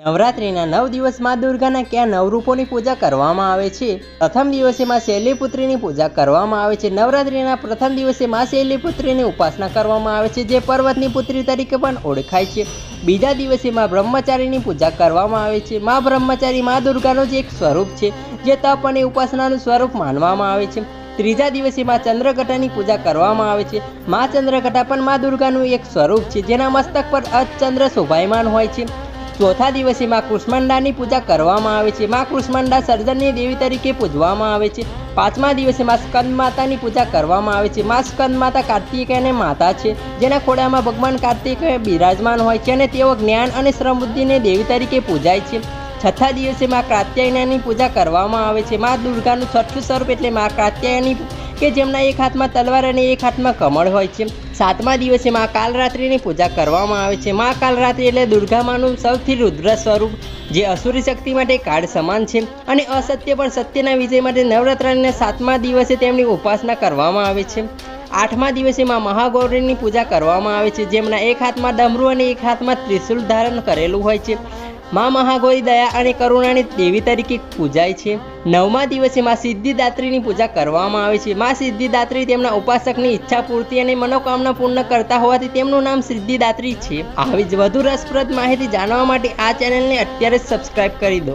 નવરાત્રિના નવ દિવસમાં દુર્ગાના ક્યાં નવરૂપોની પૂજા કરવામાં આવે છે? પ્રથમ દિવસે માં શૈલીપુત્રીની પૂજા કરવામાં આવે છે. નવરાત્રિના પ્રથમ દિવસે માં શૈલીપુત્રીની ઉપાસના કરવામાં આવે છે, જે પર્વતની પુત્રી તરીકે પણ ઓળખાય છે. બીજા દિવસે માં બ્રહ્મચારીની પૂજા કરવામાં આવે છે. માં બ્રહ્મચારી માં દુર્ગાનું જ એક સ્વરૂપ છે, જે તપ અને ઉપાસનાનું સ્વરૂપ માનવામાં આવે છે. ત્રીજા દિવસે માં ચંદ્રઘટાની પૂજા કરવામાં આવે છે. માં ચંદ્રઘટા પણ માં દુર્ગાનું એક સ્વરૂપ છે, જેના મસ્તક પર અચંદ્ર શોભાયમાન હોય છે. ચોથા દિવસે માં કુષ્માંડાની પૂજા કરવામાં આવે છે. માં કુષ્માંડા સર્જનની દેવી તરીકે પૂજવામાં આવે છે. પાંચમા દિવસે માં સ્કંદ માતાની પૂજા કરવામાં આવે છે. માં સ્કંદ માતા કાર્તિકેયને માતા છે. જેના ખોડામાં ભગવાન કાર્તિકેય બિરાજમાન હોય છે અને તેઓ જ્ઞાન અને શ્રમબુદ્ધિને દેવી તરીકે પૂજાય છે. છઠ્ઠા દિવસે માં કાત્યાયનાની પૂજા કરવામાં આવે છે. માં દુર્ગાનું છઠ્ઠું સ્વરૂપ એટલે માં કાત્યાયની કે જેમના એક હાથમાં તલવાર અને એક હાથમાં કમળ હોય છે. સાતમા દિવસે મા કાલરાત્રિની પૂજા કરવામાં આવે છે. મા કાલરાત્રિ એટલે દુર્ગામાનું સૌથી રુદ્ર સ્વરૂપ, જે અસુરી શક્તિ માટે કાળ સમાન છે અને અસત્ય પણ સત્યના વિજય માટે નવરાત્રિના સાતમા દિવસે તેમની ઉપાસના કરવામાં આવે છે. આઠમા દિવસે માં મહાગૌરીની પૂજા કરવામાં આવે છે, જેમના એક હાથમાં ડમરું અને એક હાથમાં ત્રિશુલ ધારણ કરેલું હોય છે. માં મહાગૌરી દયા અને કરુણાની દેવી તરીકે પૂજાય છે. નવમા દિવસે મા સિદ્ધિદાત્રીની પૂજા કરવામાં આવે છે. મા સિદ્ધિદાત્રી તેમના ઉપાસકની ઈચ્છા પૂર્તિ અને મનોકામના પૂર્ણ કરતા હોવાથી તેમનું નામ સિદ્ધિદાત્રી છે. આવી જ વધુ રસપ્રદ માહિતી જાણવા માટે આ ચેનલને અત્યારે જ સબસ્ક્રાઇબ કરી દો.